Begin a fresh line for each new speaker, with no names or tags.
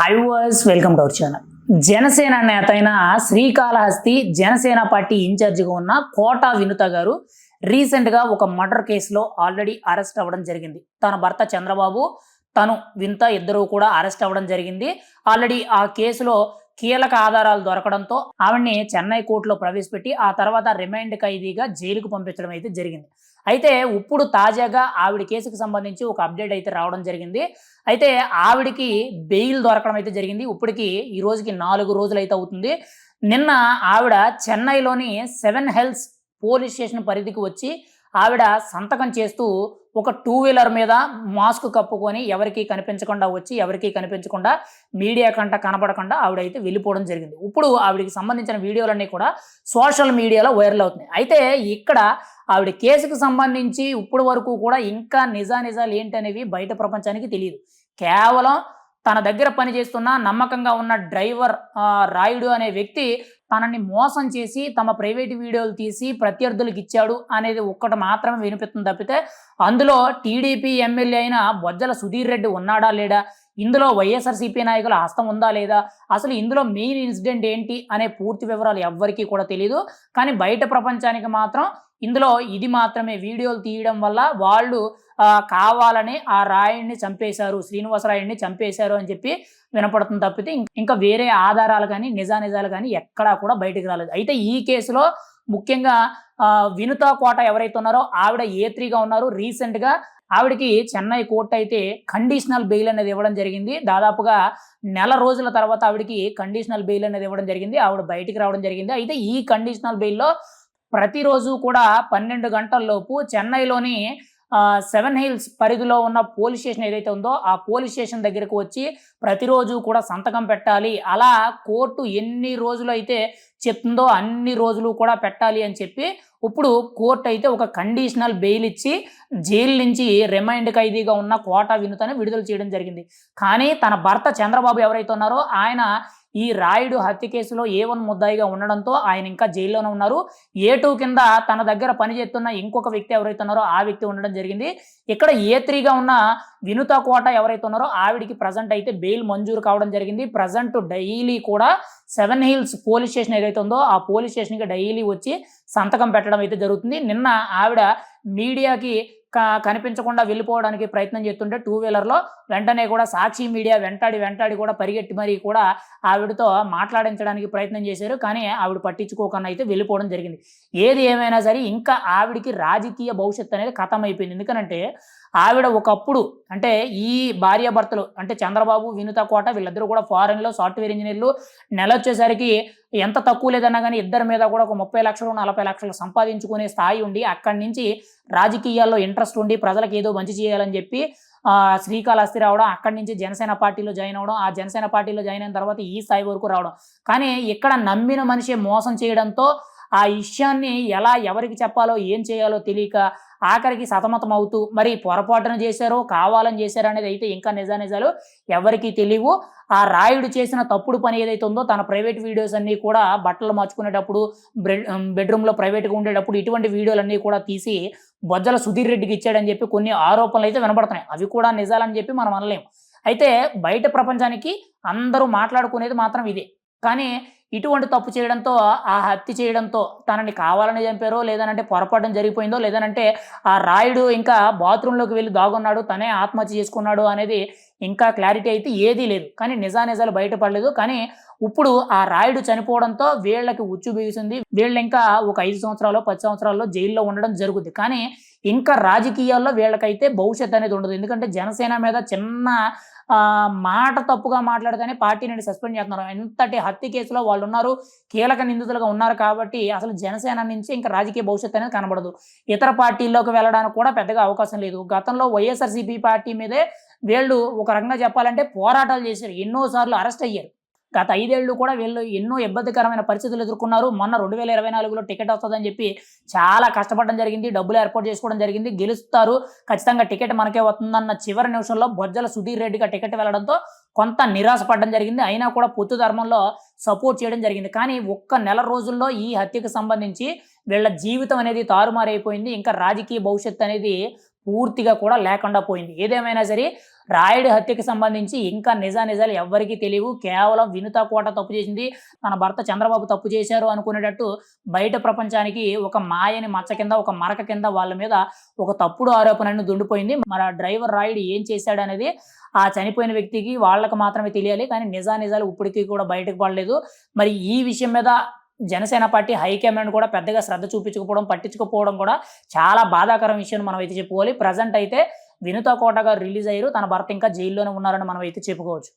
Hi viewers welcome to our channel Janasena నేత అయిన Srikalahasti Janasena party ఇన్ఛార్జిగా ఉన్న కోట వినుత గారు రీసెంట్గా ఒక మర్డర్ కేసులో ఆల్రెడీ అరెస్ట్ అవ్వడం జరిగింది. తన భర్త చంద్రబాబు తను వింత ఇద్దరు కూడా అరెస్ట్ అవ్వడం జరిగింది. ఆల్రెడీ ఆ కేసులో కీలక ఆధారాలు దొరకడంతో ఆవిడ్ని చెన్నై కోర్టులో ప్రవేశపెట్టి ఆ తర్వాత రిమైండ్ ఖైదీగా జైలుకు పంపించడం అయితే జరిగింది. అయితే ఇప్పుడు తాజాగా ఆవిడ కేసుకు సంబంధించి ఒక అప్డేట్ అయితే రావడం జరిగింది. అయితే ఆవిడికి బెయిల్ దొరకడం అయితే జరిగింది. ఇప్పటికి ఈ రోజుకి నాలుగు రోజులు అయితే అవుతుంది. నిన్న ఆవిడ చెన్నైలోని సెవెన్ హెల్స్ పోలీస్ స్టేషన్ పరిధికి వచ్చి ఆవిడ సంతకం చేస్తూ ఒక టూ వీలర్ మీద మాస్క్ కప్పుకొని ఎవరికి కనిపించకుండా వచ్చి ఎవరికీ కనిపించకుండా మీడియా కంట కనపడకుండా ఆవిడైతే వెళ్ళిపోవడం జరిగింది. ఇప్పుడు ఆవిడకి సంబంధించిన వీడియోలన్నీ కూడా సోషల్ మీడియాలో వైరల్ అవుతున్నాయి. అయితే ఇక్కడ ఆవిడ కేసుకు సంబంధించి ఇప్పుడు వరకు కూడా ఇంకా నిజా నిజాలు ఏంటనేవి బయట ప్రపంచానికి తెలియదు. కేవలం తన దగ్గర పనిచేస్తున్న నమ్మకంగా ఉన్న డ్రైవర్ రాయుడు అనే వ్యక్తి తనని మోసం చేసి తమ ప్రైవేట్ వీడియోలు తీసి ప్రత్యర్థులకు ఇచ్చాడు అనేది ఒక్కటి మాత్రమే వినిపిస్తుంది తప్పితే అందులో టీడీపీ ఎమ్మెల్యే అయిన బొజ్జల సుధీర్ రెడ్డి ఉన్నాడా లేడా? ఇందులో వైఎస్ఆర్సీపీ నాయకుల హస్తం ఉందా లేదా? అసలు ఇందులో మెయిన్ ఇన్సిడెంట్ ఏంటి? అనే పూర్తి వివరాలు ఎవ్వరికీ కూడా తెలియదు కానీ బయట ప్రపంచానికి మాత్రం ఇందులో ఇది మాత్రమే వీడియోలు తీయడం వల్ల వాళ్ళు కావాలని ఆ రాయుడిని చంపేశారు శ్రీనివాసరాయుడిని చంపేశారు అని చెప్పి వినపడుతుంది తప్పితే ఇంకా వేరే ఆధారాలు కానీ నిజానిజాలు కానీ ఎక్కడా కూడా బయటికి రాలేదు. అయితే ఈ కేసులో ముఖ్యంగా వినుత కోట ఎవరైతే ఉన్నారో ఆవిడ ఏ త్రీగా ఉన్నారు? రీసెంట్గా ఆవిడకి చెన్నై కోర్టు అయితే కండిషనల్ బెయిల్ అనేది ఇవ్వడం జరిగింది. దాదాపుగా నెల రోజుల తర్వాత ఆవిడకి కండిషనల్ బెయిల్ అనేది ఇవ్వడం జరిగింది. ఆవిడ బయటికి రావడం జరిగింది. అయితే ఈ కండిషనల్ బెయిల్లో ప్రతిరోజు కూడా పన్నెండు గంటల్లోపు చెన్నైలోని సెవెన్ హిల్స్ పరిధిలో ఉన్న పోలీస్ స్టేషన్ ఏదైతే ఉందో ఆ పోలీస్ స్టేషన్ దగ్గరకు వచ్చి ప్రతిరోజు కూడా సంతకం పెట్టాలి. అలా కోర్టు ఎన్ని రోజులు అయితే చెప్తుందో అన్ని రోజులు కూడా పెట్టాలి అని చెప్పి ఇప్పుడు కోర్టు అయితే ఒక కండిషనల్ బెయిల్ ఇచ్చి జైలు నుంచి రిమైండ్ ఖైదీగా ఉన్న కోట వినుతని విడుదల చేయడం జరిగింది. కానీ తన భర్త చంద్రబాబు ఎవరైతే ఉన్నారో ఆయన ఈ రాయుడు హత్య కేసులో ఏ వన్ ముద్దాయిగా ఉండడంతో ఆయన ఇంకా జైల్లోనే ఉన్నారు. ఏ టూ కింద తన దగ్గర పనిచేస్తున్న ఇంకొక వ్యక్తి ఎవరైతే ఉన్నారో ఆ వ్యక్తి ఉండడం జరిగింది. ఇక్కడ ఏ త్రీగా ఉన్న వినుత కోట ఎవరైతే ఉన్నారో ఆవిడికి ప్రజెంట్ అయితే బెయిల్ మంజూరు కావడం జరిగింది. ప్రజెంట్ డైలీ కూడా సెవెన్ హిల్స్ పోలీస్ స్టేషన్ ఏదైతే ఉందో ఆ పోలీస్ స్టేషన్కి డైలీ వచ్చి సంతకం పెట్టడం అయితే జరుగుతుంది. నిన్న ఆవిడ మీడియాకి కనిపించకుండా వెళ్ళిపోవడానికి ప్రయత్నం చేస్తుంటే టూ వీలర్లో వెంటనే కూడా సాక్షి మీడియా వెంటాడి వెంటాడి కూడా పరిగెట్టి మరీ కూడా ఆవిడతో మాట్లాడించడానికి ప్రయత్నం చేశారు. కానీ ఆవిడ పట్టించుకోకుండా అయితే వెళ్ళిపోవడం జరిగింది. ఏది ఏమైనా సరే ఇంకా ఆవిడికి రాజకీయ భవిష్యత్తు అనేది ఖతం అయిపోయింది ఎందుకనంటే ఆవిడ ఒకప్పుడు అంటే ఈ భార్యాభర్తలు అంటే చంద్రబాబు వినుత కోట వీళ్ళిద్దరూ కూడా ఫారెన్లో సాఫ్ట్వేర్ ఇంజనీర్లు నెల వచ్చేసరికి ఎంత తక్కువ లేదన్నా కానీ ఇద్దరి మీద కూడా ఒక ముప్పై లక్షలు నలభై లక్షలు సంపాదించుకునే స్థాయి ఉండి అక్కడి నుంచి రాజకీయాల్లో ఇంట్రెస్ట్ ఉండి ప్రజలకు ఏదో మంచి చేయాలని చెప్పి శ్రీకాళహస్తి రావడం అక్కడి నుంచి జనసేన పార్టీలో జాయిన్ అవ్వడం ఆ జనసేన పార్టీలో జాయిన్ అయిన తర్వాత ఈ స్థాయి వరకు రావడం. కానీ ఇక్కడ నమ్మిన మనిషి మోసం చేయడంతో ఆ విషయాన్ని ఎలా ఎవరికి చెప్పాలో ఏం చేయాలో తెలియక ఆఖరికి సతమతం అవుతూ మరి పొరపాటున చేశారో కావాలని చేశారో అనేది అయితే ఇంకా నిజానిజాలు ఎవరికీ తెలియవు. ఆ రాయుడు చేసిన తప్పుడు పని ఏదైతే ఉందో తన ప్రైవేట్ వీడియోస్ అన్నీ కూడా బట్టలు మార్చుకునేటప్పుడు బెడ్ బెడ్రూమ్లో ప్రైవేట్గా ఉండేటప్పుడు ఇటువంటి వీడియోలన్నీ కూడా తీసి బొజ్జల సుధీర్ రెడ్డికి ఇచ్చాడని చెప్పి కొన్ని ఆరోపణలు అయితే వినబడుతున్నాయి. అవి కూడా నిజాలని చెప్పి మనం అనలేము అయితే బయట ప్రపంచానికి అందరూ మాట్లాడుకునేది మాత్రం ఇదే. కానీ ఇటువంటి తప్పు చేయడంతో ఆ హత్య చేయడంతో తనని కావాలని చంపారో లేదనంటే పొరపాటు జరిగిపోయిందో లేదనంటే ఆ రాయుడు ఇంకా బాత్రూంలోకి వెళ్ళి దాగున్నాడు తనే ఆత్మహత్య చేసుకున్నాడు అనేది ఇంకా క్లారిటీ అయితే ఏదీ లేదు. కానీ నిజానిజాలు బయటపడలేదు. కానీ ఇప్పుడు ఆ రాయుడు చనిపోవడంతో వీళ్ళకి ఉచ్చు బిగిసింది. వీళ్ళు ఇంకా ఒక ఐదు సంవత్సరాలు పది సంవత్సరాల్లో జైల్లో ఉండడం జరుగుద్ది. కానీ ఇంకా రాజకీయాల్లో వీళ్ళకైతే భవిష్యత్ అనేది ఉండదు. ఎందుకంటే జనసేన మీద చిన్న మాట తప్పుగా మాట్లాడితేనే పార్టీ నుండి సస్పెండ్ చేస్తున్నారు. ఎంతటి హత్య కేసులో వాళ్ళు ఉన్నారు. కీలక నిందితులుగా ఉన్నారు కాబట్టి అసలు జనసేన నుంచి ఇంకా రాజకీయ భవిష్యత్తు అనేది కనబడదు. ఇతర పార్టీల్లోకి వెళ్ళడానికి కూడా పెద్దగా అవకాశం లేదు. గతంలో వైఎస్ఆర్సీపీ పార్టీ మీదే వీళ్ళు ఒక రకంగా చెప్పాలంటే పోరాటాలు చేశారు. ఎన్నోసార్లు అరెస్ట్ అయ్యారు. గత ఐదేళ్ళు కూడా వీళ్ళు ఎన్నో ఇబ్బందికరమైన పరిస్థితులు ఎదుర్కొన్నారు. మొన్న రెండు వేల ఇరవై నాలుగులో టికెట్ వస్తుందని చెప్పి చాలా కష్టపడడం జరిగింది. డబ్బులు ఏర్పాటు చేసుకోవడం జరిగింది. గెలుస్తారు. ఖచ్చితంగా టికెట్ మనకే వస్తుందన్న చివరి నిమిషంలో బొజ్జల సుధీర్ రెడ్డిగా టికెట్ వెళ్ళడంతో కొంత నిరాశపడడం జరిగింది. అయినా కూడా పొత్తు ధర్మంలో సపోర్ట్ చేయడం జరిగింది. కానీ ఒక్క నెల రోజుల్లో ఈ హత్యకు సంబంధించి వీళ్ళ జీవితం అనేది తారుమారైపోయింది. ఇంకా రాజకీయ భవిష్యత్తు అనేది పూర్తిగా కూడా లేకుండా పోయింది. ఏదేమైనా సరే రాయుడి హత్యకి సంబంధించి ఇంకా నిజా నిజాలు ఎవ్వరికీ తెలియవు. కేవలం వినుత కోట తప్పు చేసింది. తన భర్త చంద్రబాబు తప్పు చేశారు అనుకునేటట్టు బయట ప్రపంచానికి ఒక మాయని మచ్చ కింద ఒక మరక కింద వాళ్ళ మీద ఒక తప్పుడు ఆరోపణను దుండిపోయింది. మరి ఆ డ్రైవర్ రాయుడు ఏం చేశాడు అనేది ఆ చనిపోయిన వ్యక్తికి వాళ్ళకి మాత్రమే తెలియాలి. కానీ నిజా నిజాలు ఇప్పటికీ కూడా బయటకు పడలేదు. మరి ఈ విషయం మీద జనసేన పార్టీ హైకమాండ్ కూడా పెద్దగా శ్రద్ధ చూపించకపోవడం పట్టించుకోకపోవడం కూడా చాలా బాధాకరం విషయం మనం అయితే చెప్పుకోవాలి. ప్రజెంట్ అయితే వినుత కోట గారు రిలీజ్ అయ్యారు. తన భర్త ఇంకా జైల్లోనే ఉన్నారని మనం అయితే చెప్పుకోవచ్చు.